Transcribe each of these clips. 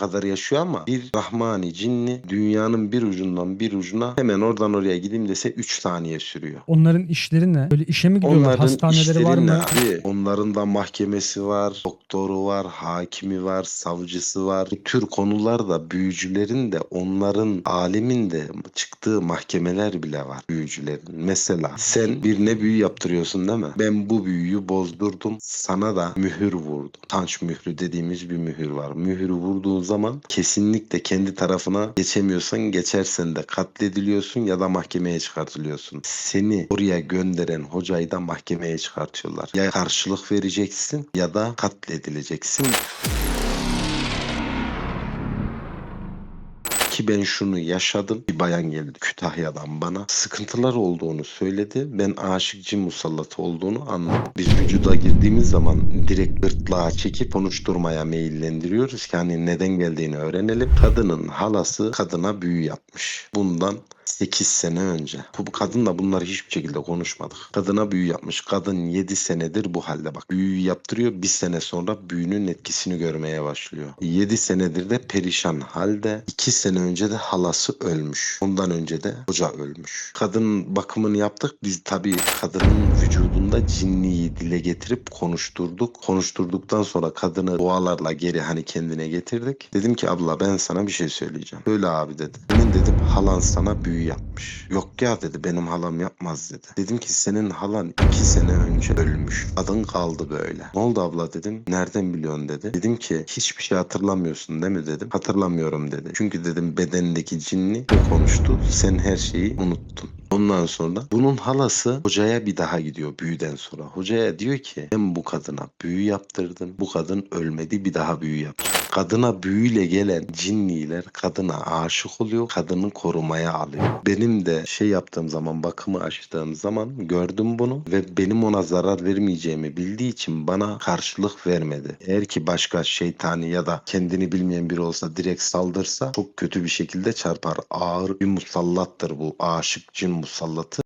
kadar yaşıyor ama bir rahmani cinni dünyanın bir ucundan bir ucuna hemen oradan oraya gideyim dese 3 saniye sürüyor. Onların işleri ne? Böyle işe mi gidiyorlar? Onların Hastaneleri var mı? abi? Onların da mahkemesi var, doktoru var, hakimi var, savcısı var. Bu tür konularda büyücülerin de onların alimin de çıktığı mahkemeler bile var büyücülerin. Mesela sen birine büyü yaptırıyorsun değil mi? Ben bu büyüyü bozdurdum. Sana da mühür vurdum. Tanç mührü dediğimiz bir mühür var. Mühürü vurduğun zaman kesinlikle kendi tarafına geçemiyorsan geçersen de katlediliyorsun ya da mahkemeye çıkartılıyorsun. Seni oraya gönderen hocayı da mahkemeye çıkartıyorlar. Ya karşılık vereceksin ya da katledileceksin. Ki ben şunu yaşadım. Bir bayan geldi Kütahya'dan bana. Sıkıntılar olduğunu söyledi. Ben aşık cin musallatı olduğunu anladım. Biz vücuda girdiğimiz zaman direkt gırtlağa çekip konuşturmaya meyillendiriyoruz ki hani neden geldiğini öğrenelim. Kadının halası kadına büyü yapmış. Bundan 8 sene önce. Bu bu kadınla bunları hiçbir şekilde konuşmadık. Kadına büyü yapmış. Kadın 7 senedir bu halde bak. Büyüyü yaptırıyor. Bir sene sonra büyünün etkisini görmeye başlıyor. 7 senedir de perişan halde. 2 sene önce de halası ölmüş. Ondan önce de hoca ölmüş. Kadının bakımını yaptık. Biz tabii kadının vücudunda cinliği dile getirip konuşturduk. Konuşturduktan sonra kadını dualarla geri hani kendine getirdik. Dedim ki abla ben sana bir şey söyleyeceğim. Öyle abi dedi. Senin dedim halan sana büyü yapmış. Yok ya dedi benim halam yapmaz dedi. Dedim ki senin halan iki sene önce ölmüş. Kadın kaldı böyle. Ne oldu abla dedim. Nereden biliyorsun dedi. Dedim ki hiçbir şey hatırlamıyorsun değil mi dedim. Hatırlamıyorum dedi. Çünkü dedim bedenindeki cinni o konuştu. Sen her şeyi unuttun. Ondan sonra bunun halası hocaya bir daha gidiyor büyüden sonra. Hocaya diyor ki ben bu kadına büyü yaptırdım. Bu kadın ölmedi bir daha büyü yapacağım. Kadına büyüyle gelen cinniler kadına aşık oluyor. Kadını korumaya alıyor. Benim de şey yaptığım zaman bakımı açtığım zaman gördüm bunu ve benim ona zarar vermeyeceğimi bildiği için bana karşılık vermedi. Eğer ki başka şeytani ya da kendini bilmeyen biri olsa direkt saldırsa çok kötü bir şekilde çarpar. Ağır bir musallattır bu aşık cin musallatı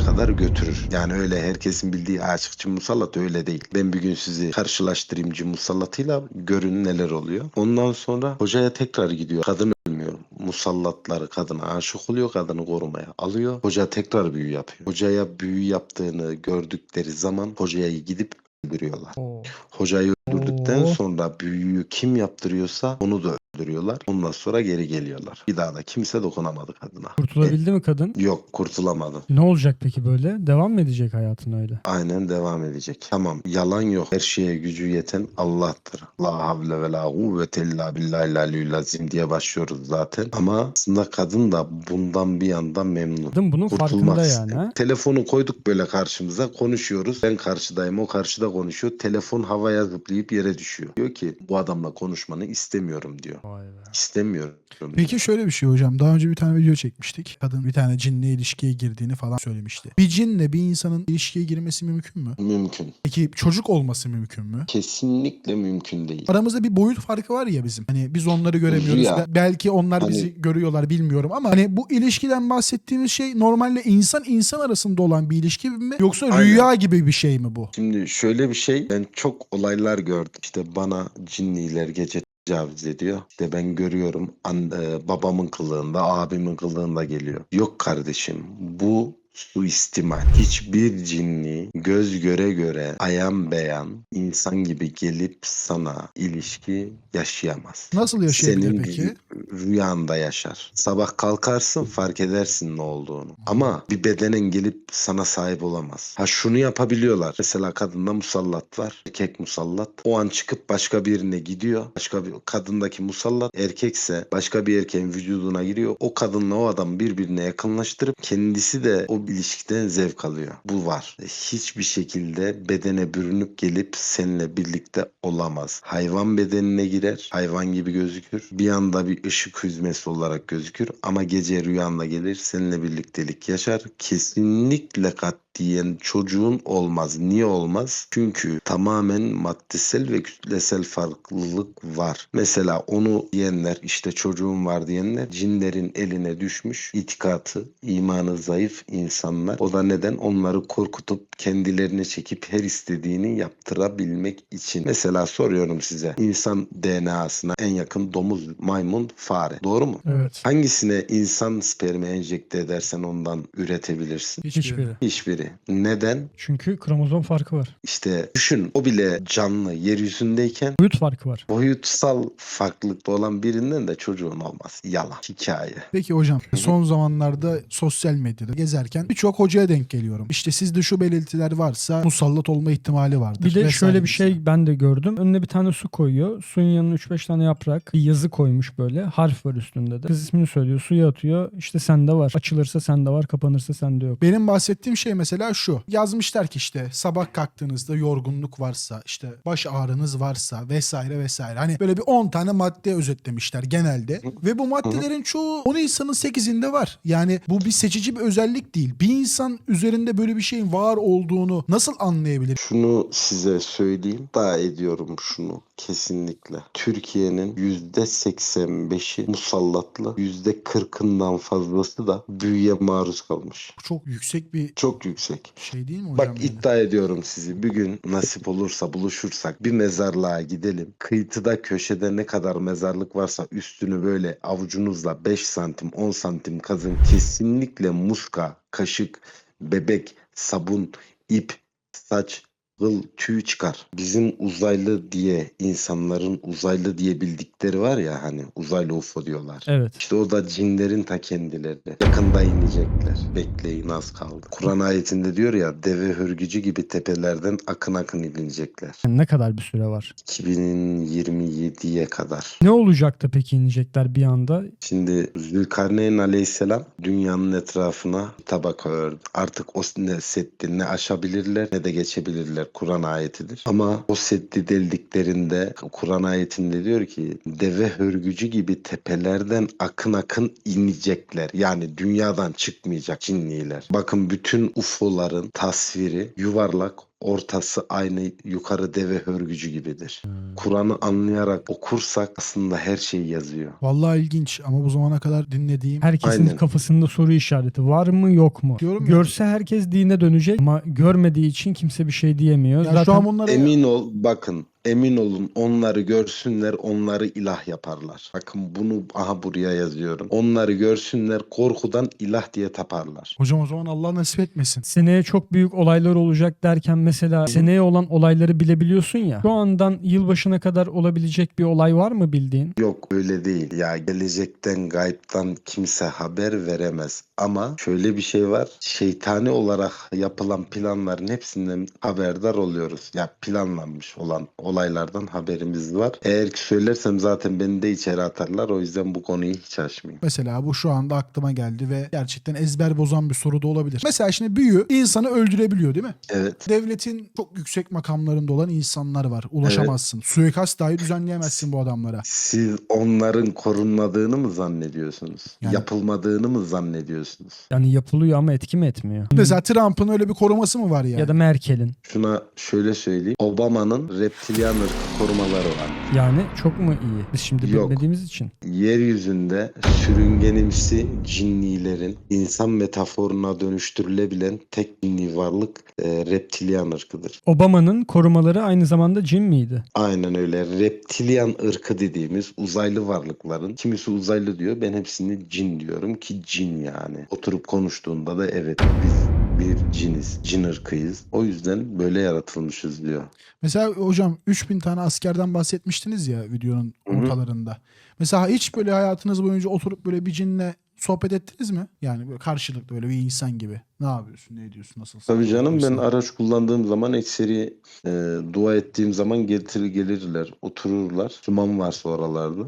kadar götürür. Yani öyle herkesin bildiği aşık cin musallat öyle değil. Ben bir gün sizi karşılaştırayım musallatıyla görün neler oluyor. Ondan sonra hocaya tekrar gidiyor. Kadın ölmüyor. Musallatları kadına aşık oluyor. Kadını korumaya alıyor. Hoca tekrar büyü yapıyor. Hocaya büyü yaptığını gördükleri zaman hocayı gidip öldürüyorlar. Oo. Hocayı öldürdükten Oo. sonra büyüyü kim yaptırıyorsa onu da öldürüyorlar. Ondan sonra geri geliyorlar. Bir daha da kimse dokunamadı kadına. Kurtulabildi mi kadın? Yok kurtulamadı. Ne olacak peki böyle? Devam mı edecek hayatın öyle? Aynen devam edecek. Tamam yalan yok. Her şeye gücü yeten Allah'tır. La havle ve la kuvvete illa billahi aliyyil azim diye başlıyoruz zaten. Ama aslında kadın da bundan bir yandan memnun. Kadın bunun Kurtulmak farkında yani. Ha? Telefonu koyduk böyle karşımıza konuşuyoruz. Ben karşıdayım o karşıda konuşuyor. Telefon havaya zıplayıp yere düşüyor. Diyor ki bu adamla konuşmanı istemiyorum diyor. Vay be. İstemiyorum. diyor. Peki şöyle bir şey hocam. Daha önce bir tane video çekmiştik. Kadın bir tane cinle ilişkiye girdiğini falan söylemişti. Bir cinle bir insanın ilişkiye girmesi mümkün mü? Mümkün. Peki çocuk olması mümkün mü? Kesinlikle mümkün değil. Aramızda bir boyut farkı var ya bizim. Hani biz onları göremiyoruz. Rüya. Be- Belki onlar Hani- bizi görüyorlar bilmiyorum ama hani bu ilişkiden bahsettiğimiz şey normalde insan insan arasında olan bir ilişki mi yoksa Aynen. rüya gibi bir şey mi bu? Şimdi şöyle bir şey ben çok olaylar gördüm. İşte bana cinniler gece tecavüz ediyor. İşte ben görüyorum an, e, babamın kılığında, abimin kılığında geliyor. Yok kardeşim bu suistimal. Hiçbir cinni göz göre göre ayan beyan insan gibi gelip sana ilişki yaşayamaz. Nasıl yaşayabilir Senin peki? rüyanda yaşar. Sabah kalkarsın fark edersin ne olduğunu. Ama bir bedenin gelip sana sahip olamaz. Ha şunu yapabiliyorlar. Mesela kadında musallat var. Erkek musallat. O an çıkıp başka birine gidiyor. Başka bir kadındaki musallat erkekse başka bir erkeğin vücuduna giriyor. O kadınla o adam birbirine yakınlaştırıp kendisi de o ilişkiden zevk alıyor. Bu var. Hiçbir şekilde bedene bürünüp gelip seninle birlikte olamaz. Hayvan bedenine girer. Hayvan gibi gözükür. Bir anda bir ışık hüzmesi olarak gözükür ama gece rüyanda gelir seninle birliktelik yaşar. Kesinlikle katiyen çocuğun olmaz. Niye olmaz? Çünkü tamamen maddesel ve kütlesel farklılık var. Mesela onu diyenler işte çocuğum var diyenler cinlerin eline düşmüş itikatı, imanı zayıf insanlar. O da neden? Onları korkutup kendilerine çekip her istediğini yaptırabilmek için. Mesela soruyorum size insan DNA'sına en yakın domuz, maymun, fare. Doğru mu? Evet. Hangisine insan spermi enjekte edersen ondan üretebilirsin? Hiçbiri. Hiçbiri. Neden? Çünkü kromozom farkı var. İşte düşün o bile canlı yeryüzündeyken Boyut farkı var. boyutsal farklılıkta olan birinden de çocuğun olmaz. Yalan. Hikaye. Peki hocam son zamanlarda sosyal medyada gezerken birçok hocaya denk geliyorum. İşte sizde şu belirtiler varsa musallat olma ihtimali vardır. Bir de vesaire şöyle bir mesela. şey ben de gördüm. Önüne bir tane su koyuyor. Suyun yanına 3-5 tane yaprak. Bir yazı koymuş böyle. Harf var üstünde de. Kız ismini söylüyor. Suya atıyor. İşte sende var. Açılırsa sende var. Kapanırsa sende yok. Benim bahsettiğim şey mesela şu. Yazmışlar ki işte sabah kalktığınızda yorgunluk varsa, işte baş ağrınız varsa vesaire vesaire. Hani böyle bir 10 tane madde özetlemişler genelde. Ve bu maddelerin çoğu 10 insanın 8'inde var. Yani bu bir seçici bir özellik değil. Bir insan üzerinde böyle bir şeyin var olduğunu nasıl anlayabilir? Şunu size söyleyeyim. Daha ediyorum şunu kesinlikle. Türkiye'nin %85'i musallatlı. %40'ından fazlası da büyüye maruz kalmış. Bu çok yüksek bir Çok yüksek. şey değil mi hocam? Bak yani? iddia ediyorum sizi. Bir gün nasip olursa buluşursak bir mezarlığa gidelim. Kıyıda köşede ne kadar mezarlık varsa üstünü böyle avucunuzla 5 santim 10 santim kazın. Kesinlikle muska, kaşık, bebek, sabun, ip, saç, kıl, tüy çıkar. Bizim uzaylı diye insanların uzaylı diye bildikleri var ya hani uzaylı UFO diyorlar. Evet. İşte o da cinlerin ta kendileri. Yakında inecekler. Bekleyin az kaldı. Kur'an ayetinde diyor ya deve hörgücü gibi tepelerden akın akın inecekler. Yani ne kadar bir süre var? 2027'ye kadar. Ne olacak da peki inecekler bir anda? Şimdi Zülkarneyn aleyhisselam dünyanın etrafına tabaka ördü. Artık o ne seddi ne aşabilirler ne de geçebilirler. Kur'an ayetidir. Ama o seddi deldiklerinde Kur'an ayetinde diyor ki deve hörgücü gibi tepelerden akın akın inecekler. Yani dünyadan çıkmayacak cinniler. Bakın bütün UFO'ların tasviri yuvarlak ortası aynı yukarı deve hörgücü gibidir. Kur'an'ı anlayarak okursak aslında her şey yazıyor. Vallahi ilginç ama bu zamana kadar dinlediğim Herkesin Aynen. kafasında soru işareti var mı yok mu? Diyorum ya. Görse herkes dine dönecek ama görmediği için kimse bir şey diyemiyor. ya Zaten şu an bunları Emin ol bakın emin olun onları görsünler onları ilah yaparlar. Bakın bunu aha buraya yazıyorum. Onları görsünler korkudan ilah diye taparlar. hocam o zaman Allah nasip etmesin. seneye çok büyük olaylar olacak derken mesela seneye olan olayları bilebiliyorsun ya. Şu andan yılbaşına kadar olabilecek bir olay var mı bildiğin? Yok öyle değil ya gelecekten gaybtan kimse haber veremez. Ama şöyle bir şey var şeytani olarak yapılan planların hepsinden haberdar oluyoruz. Ya planlanmış olan olaylardan haberimiz var. Eğer ki söylersem zaten beni de içeri atarlar o yüzden bu konuyu hiç açmayayım. Mesela bu şu anda aklıma geldi ve gerçekten ezber bozan bir soru da olabilir. Mesela şimdi büyü insanı öldürebiliyor değil mi? Evet. Devletin çok yüksek makamlarında olan insanlar var. Ulaşamazsın. Suikast dahi düzenleyemezsin bu adamlara. Siz onların korunmadığını mı zannediyorsunuz? Yani- Yapılmadığını mı zannediyorsunuz? Yani yapılıyor ama etki mi etmiyor? Mesela Trump'ın öyle bir koruması mı var yani? Ya da Merkel'in. Şuna şöyle söyleyeyim. Obama'nın reptilyan ırkı korumaları var. Yani çok mu iyi? Biz şimdi Yok. bilmediğimiz için. Yeryüzünde sürüngenimsi cinnilerin insan metaforuna dönüştürülebilen tek cinni varlık e, reptilyan ırkıdır. Obama'nın korumaları aynı zamanda cin miydi? Aynen öyle. Reptilyan ırkı dediğimiz uzaylı varlıkların kimisi uzaylı diyor. Ben hepsini cin diyorum ki cin yani. Oturup konuştuğunda da evet biz bir ciniz, cin ırkıyız. O yüzden böyle yaratılmışız diyor. Mesela hocam 3000 tane askerden bahsetmiştiniz ya videonun Hı hı. ortalarında. Mesela hiç böyle hayatınız boyunca oturup böyle bir cinle sohbet ettiniz mi? Yani böyle karşılıklı böyle bir insan gibi. Ne yapıyorsun, ne ediyorsun, nasılsın? Tabii canım ben araç kullandığım zaman ekseri e, dua ettiğim zaman getir gelirler, otururlar. Müslüman varsa oralarda.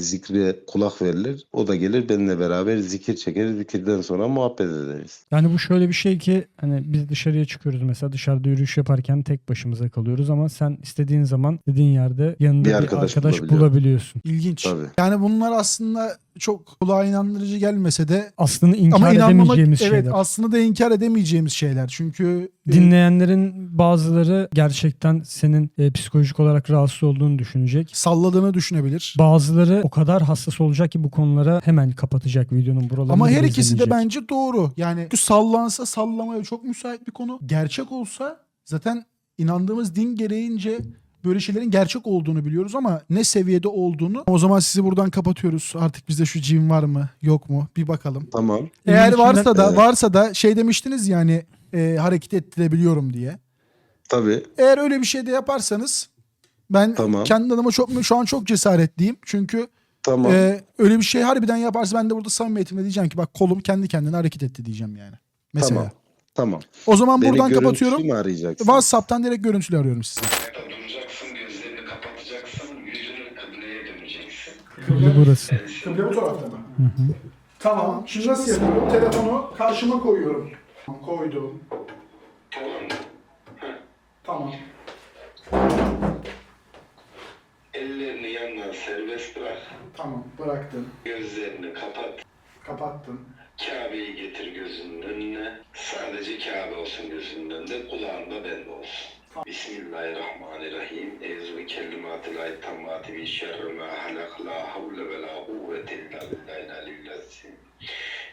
Zikre kulak verilir. O da gelir benimle beraber zikir çekeriz. Zikirden sonra muhabbet ederiz. Yani bu şöyle bir şey ki hani biz dışarıya çıkıyoruz mesela dışarıda yürüyüş yaparken tek başımıza kalıyoruz ama sen istediğin zaman dediğin yerde yanında Bir bir arkadaş arkadaş, bulabiliyorsun. İlginç. Tabii. Yani bunlar aslında çok kulağa inandırıcı gelmese de Aslında inkar edemeyeceğimiz evet şeyler. aslında da inkar edemeyeceğimiz şeyler. Çünkü e, Dinleyenlerin bazıları gerçekten senin e, psikolojik olarak rahatsız olduğunu düşünecek. salladığını düşünebilir. Bazıları o kadar hassas olacak ki bu konulara hemen kapatacak videonun buralarını. Ama her ikisi de bence doğru. Yani çünkü sallansa sallamaya çok müsait bir konu. Gerçek olsa zaten inandığımız din gereğince böyle şeylerin gerçek olduğunu biliyoruz ama ne seviyede olduğunu o zaman sizi buradan kapatıyoruz. Artık bizde şu cin var mı yok mu bir bakalım. Tamam. Eğer varsa da Evet. varsa da şey demiştiniz yani e, hareket ettirebiliyorum diye. Tabii. Eğer öyle bir şey de yaparsanız ben Tamam. kendi adıma çok şu an çok cesaretliyim. Çünkü Tamam. e, öyle bir şey harbiden yaparsa ben de burada samimiyetimle diyeceğim ki bak kolum kendi kendine hareket etti diyeceğim yani. Mesela. Tamam. Tamam. O zaman Beni buradan görüntülü kapatıyorum. mü arayacaksın? WhatsApp'tan direkt görüntülü arıyorum sizi. Kıble burası. Kıble bu tarafta mı? Tamam. Şimdi nasıl yapıyorum? Telefonu karşıma koyuyorum. Koydum. Tamam. Ellerini yandan serbest bırak. Tamam. Bıraktım. Gözlerini kapat. Kapattım. Kabe'yi getir gözünün önüne. Sadece Kabe olsun gözünün önünde. Kulağında bende olsun. Bismillahirrahmanirrahim. Eûzü bi kelimatillahi tammati min şerri ma halak. La havle ve la kuvvete illa billahil aliyyil.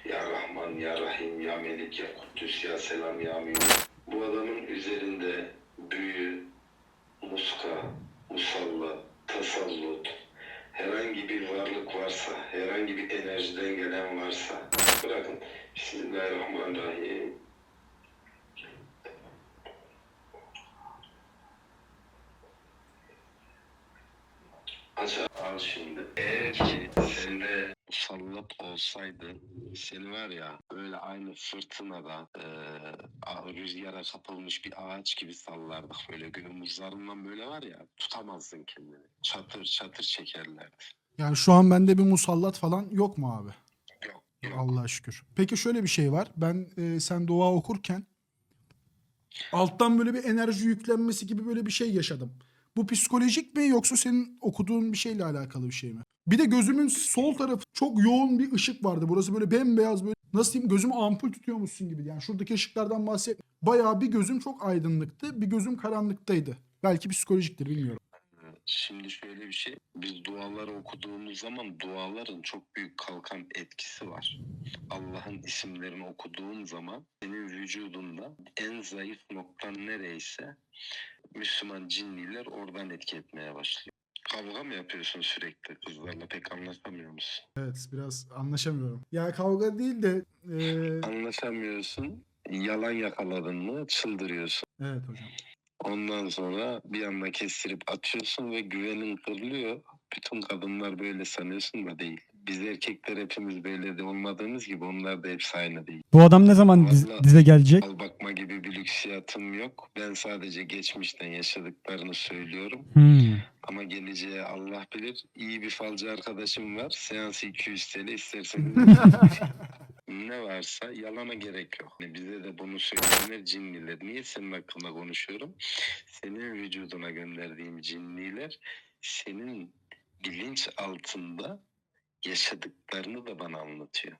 Ya Rahman, Ya Rahim, Ya Melik, Ya Kuddüs, Ya Selam, Ya Mümin. Bu adamın üzerinde büyü, muska, musallat, tasallut, herhangi bir varlık varsa, herhangi bir enerjiden gelen varsa bırakın. Bismillahirrahmanirrahim. Al şimdi. Eğer ki sende musallat olsaydı seni var ya böyle aynı fırtınada eee rüzgara kapılmış bir ağaç gibi sallardık böyle omuzlarından böyle var ya tutamazdın kendini. Çatır çatır çekerlerdi. Yani şu an bende bir musallat falan yok mu abi? Yok yok. Allah'a şükür. Peki şöyle bir şey var. Ben e, sen dua okurken alttan böyle bir enerji yüklenmesi gibi böyle bir şey yaşadım. Bu psikolojik mi yoksa senin okuduğun bir şeyle alakalı bir şey mi? Bir de gözümün sol tarafı çok yoğun bir ışık vardı. Burası böyle bembeyaz böyle nasıl diyeyim gözümü ampul tutuyormuşsun gibi. Yani şuradaki ışıklardan bahset. Bayağı bir gözüm çok aydınlıktı. Bir gözüm karanlıktaydı. Belki psikolojiktir bilmiyorum. Şimdi şöyle bir şey. Biz duaları okuduğumuz zaman duaların çok büyük kalkan etkisi var. Allah'ın isimlerini okuduğun zaman senin vücudunda en zayıf noktan nereyse Müslüman cinniler oradan etki etmeye başlıyor. Kavga mı yapıyorsun sürekli kızlarla pek anlaşamıyor musun? Evet biraz anlaşamıyorum. Ya kavga değil de e, Anlaşamıyorsun. Yalan yakaladın mı çıldırıyorsun. evet hocam. Ondan sonra bir anda kestirip atıyorsun ve güvenin kırılıyor. Bütün kadınlar böyle sanıyorsun da değil. Biz erkekler hepimiz böyle de olmadığımız gibi onlar da hepsi aynı değil. Bu adam ne zaman diz- Vallahi- dize gelecek? Al bakma gibi bir lüksiyatım yok. Ben sadece geçmişten yaşadıklarını söylüyorum. Hmm. Ama geleceğe Allah bilir. İyi bir falcı arkadaşım var. Seansı 200 TL isterseniz. ne varsa yalana gerek yok. Yani bize de bunu söyleyenler cinniler. Niye senin hakkında konuşuyorum? Senin vücuduna gönderdiğim cinniler senin bilinç altında yaşadıklarını da bana anlatıyor.